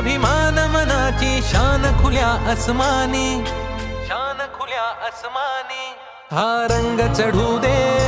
अभिमान मनाची शान खुल्या अस्मानी शान खुल्या अस्मानी हा रंग चढू दे.